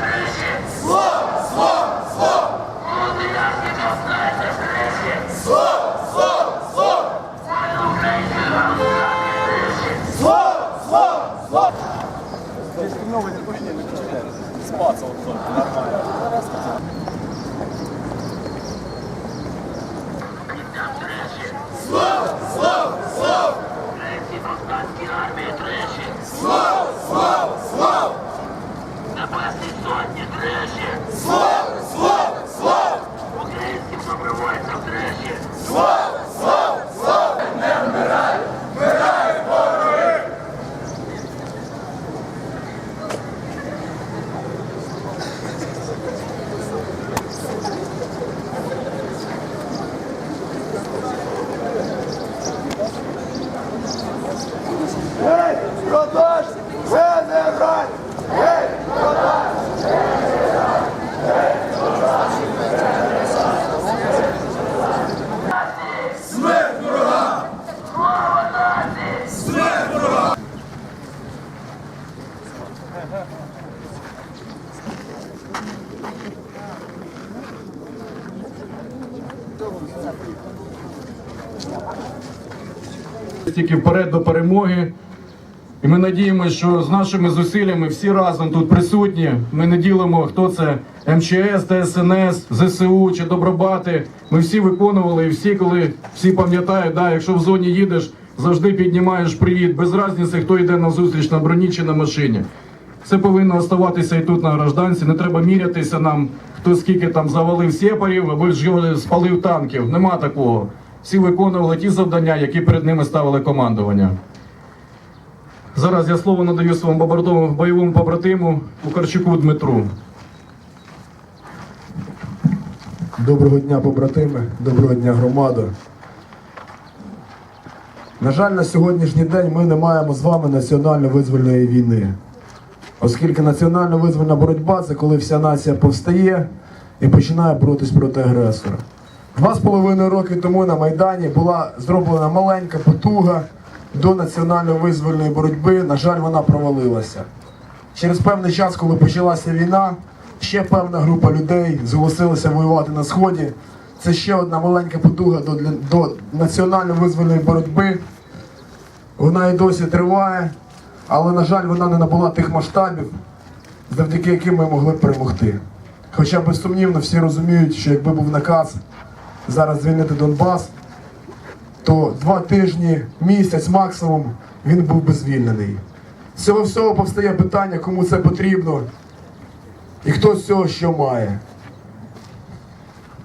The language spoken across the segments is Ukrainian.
Небесні Гей, продаж, генераль! Гей, продаж! Ворогам! Смерть ворогам! тільки вперед до перемоги. І ми надіємося, що з нашими зусиллями всі разом тут присутні. Ми не ділимо, хто це МЧС, ДСНС, ЗСУ чи Добробати. Ми всі виконували, і всі, коли всі пам'ятають, да, якщо в зоні їдеш, завжди піднімаєш привіт, без різниці, хто йде на зустріч на броні чи на машині. Це повинно оставатися і тут на гражданці. Не треба мірятися нам, хто скільки там завалив сепарів або ж спалив танків. Нема такого. Всі виконували ті завдання, які перед ними ставили командування. Зараз я слово надаю своєму бойовому побратиму Кухарчуку Дмитру. Доброго дня, побратими, доброго дня, громада. На жаль, на сьогоднішній день ми не маємо з вами національно-визвольної війни. Оскільки національно-визвольна боротьба це коли вся нація повстає і починає боротись проти агресора. Два з половиною роки тому на Майдані була зроблена маленька потуга до національно-визвольної боротьби. На жаль, вона провалилася. Через певний час, коли почалася війна, ще певна група людей зголосилася воювати на сході. Це ще одна маленька потуга до, до національно-визвольної боротьби. Вона і досі триває, але, на жаль, вона не набула тих масштабів, завдяки яким ми могли б перемогти. Хоча безсумнівно всі розуміють, що якби був наказ зараз звільнити Донбас, то два тижні, місяць максимум він був би звільнений. З цього всього повстає питання, кому це потрібно і хто з цього що має.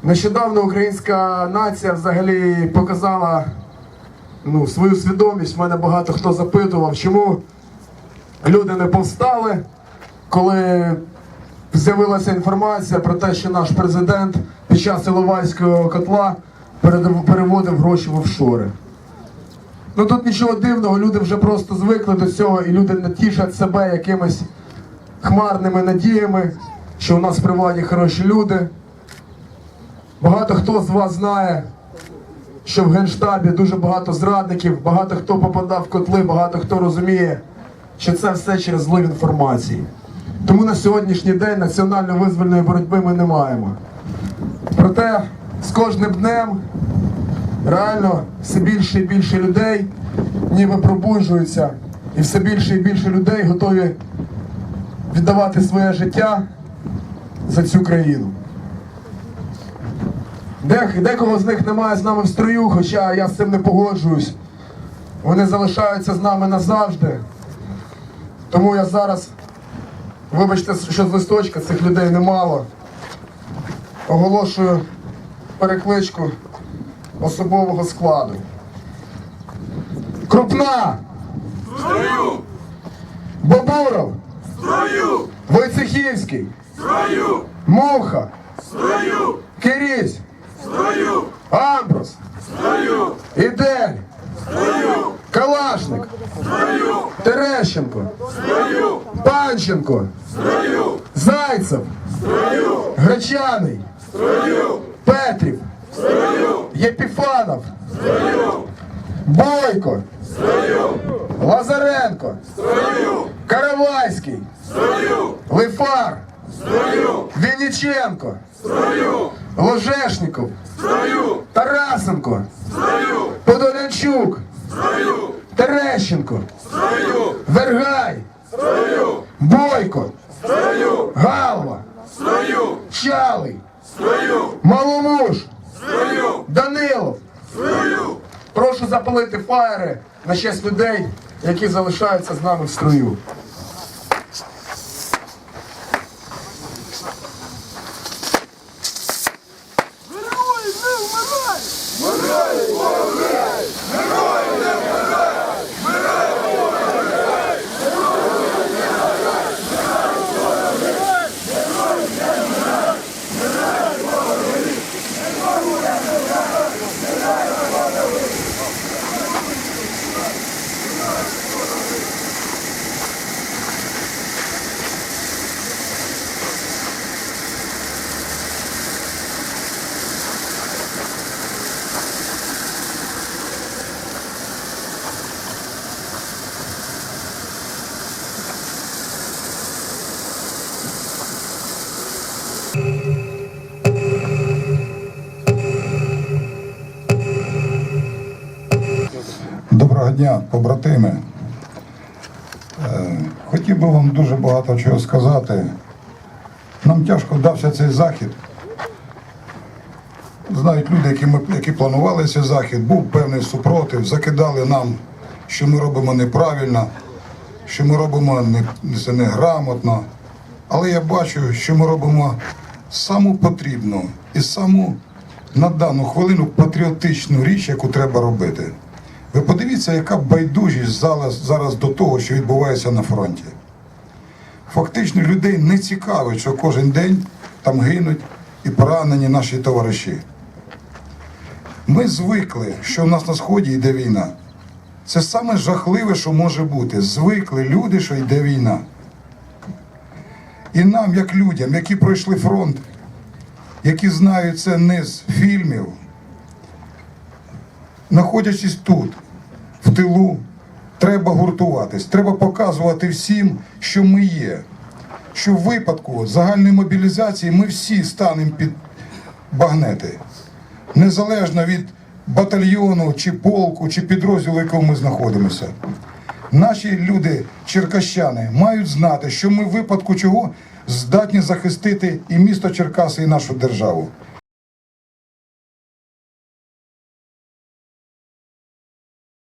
Нещодавно українська нація взагалі показала ну, свою свідомість. В мене багато хто запитував, чому люди не повстали, коли з'явилася інформація про те, що наш президент під час Іловайського котла переводив гроші в офшори. Ну тут нічого дивного, люди вже просто звикли до цього, і люди не тішать себе якимись хмарними надіями, що у нас при владі хороші люди. Багато хто з вас знає, що в Генштабі дуже багато зрадників, багато хто попадав в котли, багато хто розуміє, що це все через злив інформації. Тому на сьогоднішній день національно-визвольної боротьби ми не маємо. Проте з кожним днем реально все більше і більше людей ніби пробуджуються, і все більше і більше людей готові віддавати своє життя за цю країну. Декого з них немає з нами в строю, хоча я з цим не погоджуюсь. Вони залишаються з нами назавжди. Тому я зараз, вибачте, що з листочка цих людей немало. Оголошую перекличку особового складу. Крупна! Строю! Бобуров! Строю! Войцехівський! Строю! Муха! Строю! Кирісь! Строю! Амброс! Строю! Ідель! Строю! Калашник! Строю! Терещенко! Строю! Панченко! Строю! Зайцев! Строю! Гречаний! Строю! Петрів! Єпіфанов! Бойко! Лазаренко! Каравайський! Лифар! Вінниченко! Ложешников! Тарасенко! Подолянчук! Терещенко! Вергай! Бойко! Галва! Чалий, Строю! Маломуж, Строю! Данилов. Строю! Прошу запалити фаєри на честь людей, які залишаються з нами в строю. Доброго дня, побратими. Е, Хотів би вам дуже багато чого сказати. Нам тяжко вдався цей захід. Знають люди, які, ми, які планували цей захід, був певний супротив, закидали нам, що ми робимо неправильно, що ми робимо не, це неграмотно. Але я бачу, що ми робимо саму потрібну і саму на дану хвилину патріотичну річ, яку треба робити. Ви подивіться, яка байдужість зараз, зараз до того, що відбувається на фронті. Фактично людей не цікавить, що кожен день там гинуть і поранені наші товариші. Ми звикли, що в нас на сході йде війна. Це саме жахливе, що може бути. Звикли люди, що йде війна. І нам, як людям, які пройшли фронт, які знають це не з фільмів, знаходячись тут, в тилу, треба гуртуватись, треба показувати всім, що ми є. Що в випадку загальної мобілізації ми всі станемо під багнети. Незалежно від батальйону, чи полку, чи підрозділу, в якому ми знаходимося. Наші люди, черкащани, мають знати, що ми в випадку чого здатні захистити і місто Черкаси, і нашу державу.